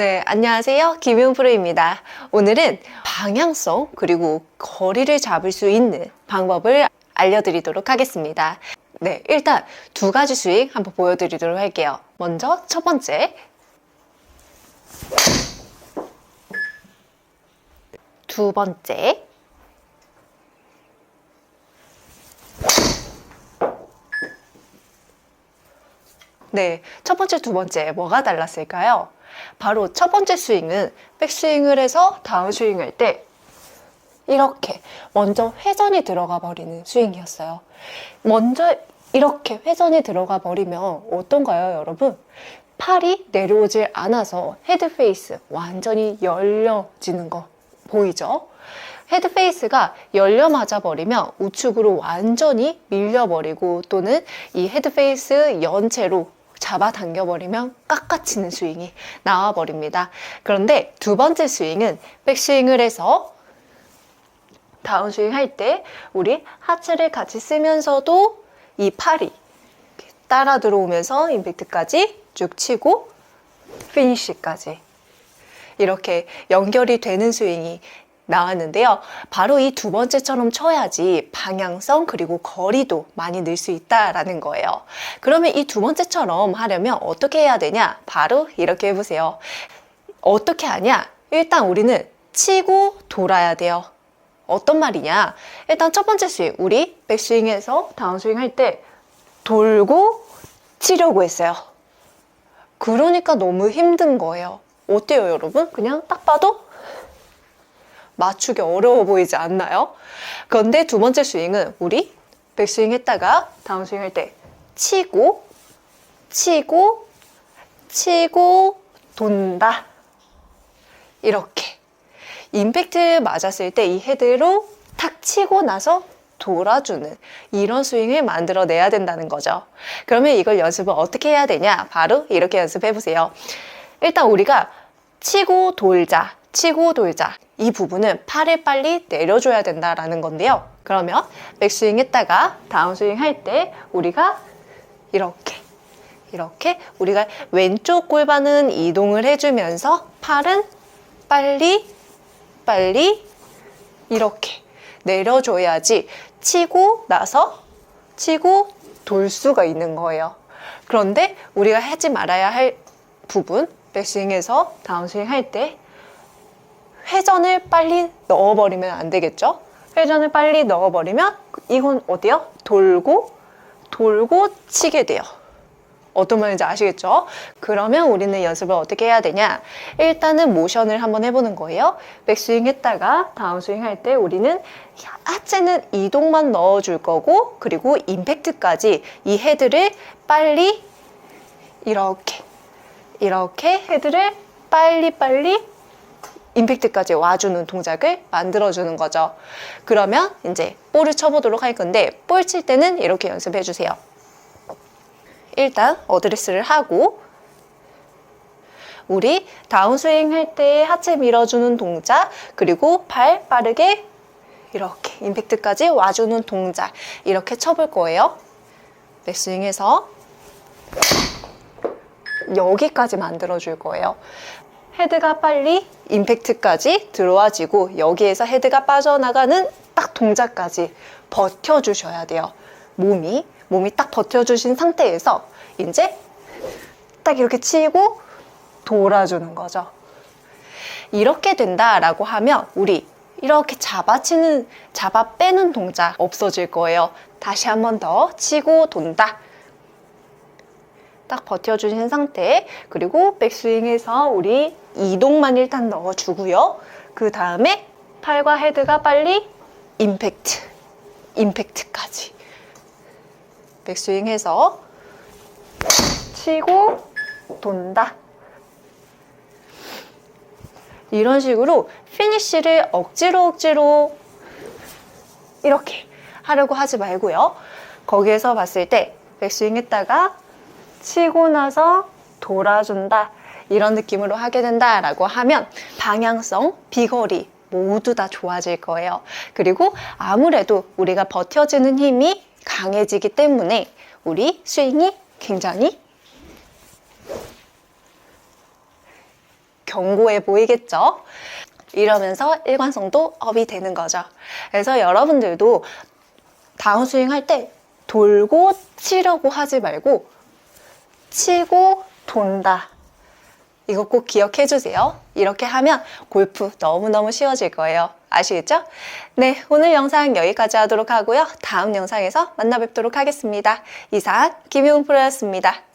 네, 안녕하세요. 김윤 프로입니다. 오늘은 방향성 그리고 거리를 잡을 수 있는 방법을 알려드리도록 하겠습니다. 네, 일단 두 가지 스윙 한번 보여드리도록 할게요. 먼저 첫 번째. 두 번째. 네, 첫 번째, 두 번째 뭐가 달랐을까요? 바로 첫 번째 스윙은 백스윙을 해서 다운 스윙 할 때 이렇게 먼저 회전이 들어가 버리는 스윙이었어요. 먼저 이렇게 회전이 들어가 버리면 어떤가요, 여러분? 팔이 내려오질 않아서 헤드 페이스 완전히 열려지는 거 보이죠? 헤드 페이스가 열려 맞아 버리면 우측으로 완전히 밀려 버리고 또는 이 헤드 페이스 연체로 잡아당겨 버리면 깎아치는 스윙이 나와 버립니다. 그런데 두 번째 스윙은 백스윙을 해서 다운 스윙 할 때 우리 하체를 같이 쓰면서도 이 팔이 따라 들어오면서 임팩트까지 쭉 치고 피니쉬까지 이렇게 연결이 되는 스윙이 나왔는데요. 바로 이 두 번째처럼 쳐야지 방향성 그리고 거리도 많이 늘 수 있다라는 거예요. 그러면 이 두 번째처럼 하려면 어떻게 해야 되냐? 바로 이렇게 해보세요. 어떻게 하냐? 일단 우리는 치고 돌아야 돼요. 어떤 말이냐? 일단 첫 번째 스윙, 우리 백스윙에서 다운스윙 할 때 돌고 치려고 했어요. 그러니까 너무 힘든 거예요. 어때요, 여러분? 그냥 딱 봐도 맞추기 어려워 보이지 않나요? 그런데 두 번째 스윙은 우리 백스윙 했다가 다운스윙 할 때 치고, 치고, 치고, 돈다. 이렇게. 임팩트 맞았을 때 이 헤드로 탁 치고 나서 돌아주는 이런 스윙을 만들어내야 된다는 거죠. 그러면 이걸 연습을 어떻게 해야 되냐? 바로 이렇게 연습해 보세요. 일단 우리가 치고 돌자, 치고 돌자. 이 부분은 팔을 빨리 내려줘야 된다라는 건데요. 그러면 백스윙 했다가 다운스윙 할 때 우리가 이렇게 이렇게 우리가 왼쪽 골반은 이동을 해주면서 팔은 빨리 빨리 이렇게 내려줘야지 치고 나서 치고 돌 수가 있는 거예요. 그런데 우리가 하지 말아야 할 부분, 백스윙에서 다운스윙 할 때 회전을 빨리 넣어버리면 안 되겠죠? 회전을 빨리 넣어버리면 이건 어디요? 돌고 돌고 치게 돼요. 어떤 말인지 아시겠죠? 그러면 우리는 연습을 어떻게 해야 되냐? 일단은 모션을 한번 해보는 거예요. 백스윙 했다가 다운 스윙 할 때 우리는 하체는 이동만 넣어줄 거고 그리고 임팩트까지 이 헤드를 빨리 이렇게 이렇게 헤드를 빨리빨리 임팩트까지 와주는 동작을 만들어주는 거죠. 그러면 이제 볼을 쳐보도록 할 건데 볼 칠 때는 이렇게 연습해 주세요. 일단 어드레스를 하고 우리 다운스윙 할 때 하체 밀어주는 동작 그리고 발 빠르게 이렇게 임팩트까지 와주는 동작 이렇게 쳐볼 거예요. 백스윙해서 여기까지 만들어줄 거예요. 헤드가 빨리 임팩트까지 들어와지고 여기에서 헤드가 빠져나가는 딱 동작까지 버텨주셔야 돼요. 몸이 몸이 딱 버텨주신 상태에서 이제 딱 이렇게 치고 돌아주는 거죠. 이렇게 된다라고 하면 우리 이렇게 잡아치는 잡아 빼는 동작 없어질 거예요. 다시 한 번 더 치고 돈다. 딱 버텨주신 상태 그리고 백스윙에서 우리 이동만 일단 넣어주고요. 그 다음에 팔과 헤드가 빨리 임팩트, 임팩트까지 백스윙해서 치고 돈다. 이런 식으로 피니쉬를 억지로 억지로 이렇게 하려고 하지 말고요. 거기에서 봤을 때 백스윙 했다가 치고 나서 돌아준다. 이런 느낌으로 하게 된다라고 하면 방향성, 비거리 모두 다 좋아질 거예요. 그리고 아무래도 우리가 버텨주는 힘이 강해지기 때문에 우리 스윙이 굉장히 견고해 보이겠죠? 이러면서 일관성도 업이 되는 거죠. 그래서 여러분들도 다운스윙 할 때 돌고 치려고 하지 말고 치고 돈다. 이거 꼭 기억해 주세요. 이렇게 하면 골프 너무너무 쉬워질 거예요. 아시겠죠? 네, 오늘 영상 여기까지 하도록 하고요. 다음 영상에서 만나 뵙도록 하겠습니다. 이상 김효은 프로였습니다.